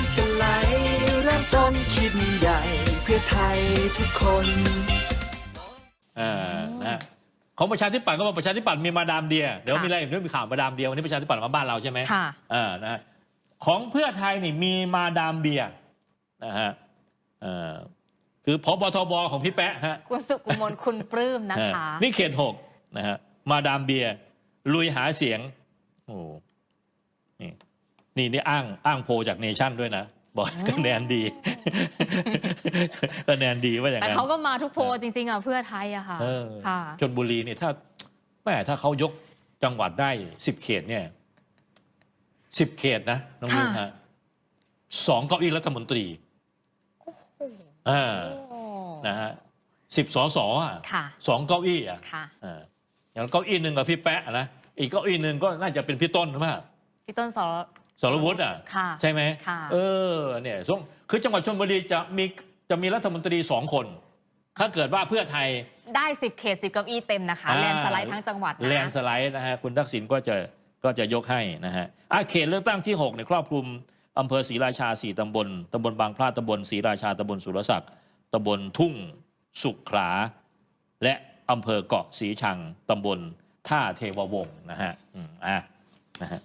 นสไลด์เริ่มต้นคิดใหญ่เพื่อไทยทุกคนเออนะฮะของประชาธิปัตย์ก็บอกประชาธิปัตย์มีมาดามเดียเดี๋ยวค่ะมีอะไรอีกเรื่องมีข่าวมาดามเดียวันนี้ประชาธิปัตย์มาบ้านเราใช่ไหมค่ะเออนะฮะของเพื่อไทยนี่มีมาดามเบียนะฮะเออคือพบทบของพี่แป๊ะฮะคุณสุกุมลคุณปลื้มนะคะเออนี่เขตหกนะฮะมาดามเบียลุยหาเสียงโอ้โหนี่ นี่นี่อ้างอ้างโพลจากเนชั่นด้วยนะ บอกคะแนนดีคะแนนดีว่าอย่างแต่นั้นเขาก็มาทุกโพลจริงๆอะเพื่อไทยอะค่ะเออค่ะชนบุรีนี่ถ้าแม่ถ้าเขายกจังหวัดได้สิบเขตเนี่ยสิบเขตนะน้องมิ้นค่ะฮะสองเก้าอี้รัฐมนตรีเออโอ้นะฮะสิบสอสออะค่ะสองเก้าอี้อะค่ะเอออย่างเก้าอี้หนึ่งกับพี่แป๊ะนะอีกเก้าอี้หนึ่งก็น่าจะเป็นพี่ต้นใช่ไหมพี่ต้นสร สรวุฒิอะค่ะใช่ไหมค่ะเออเนี่ยส่งคือจังหวัดชนบุรีจะมีจะมีรัฐมนตรีสองคน ถ้าเกิดว่าเพื่อไทยได้สิบเขตสิบเก้าอี้เต็มนะคะอ่าแลนด์สไลด์ทั้งจังหวัดนะแลนด์สไลด์นะฮะคุณทักษิณก็จะก็จะยกให้นะฮะอะเขตเลือกตั้งที่6เนี่ยครอบคลุมอำเภอศรีราชา4ตำบลตำบลบางพลาดตำบลศรีราชาตำบลสุรศักดิ์ตำบลทุ่งสุขขลาและอำเภอเกาะสีชังตำบลท่าเทววงศ์นะฮะอืมอะนะฮะ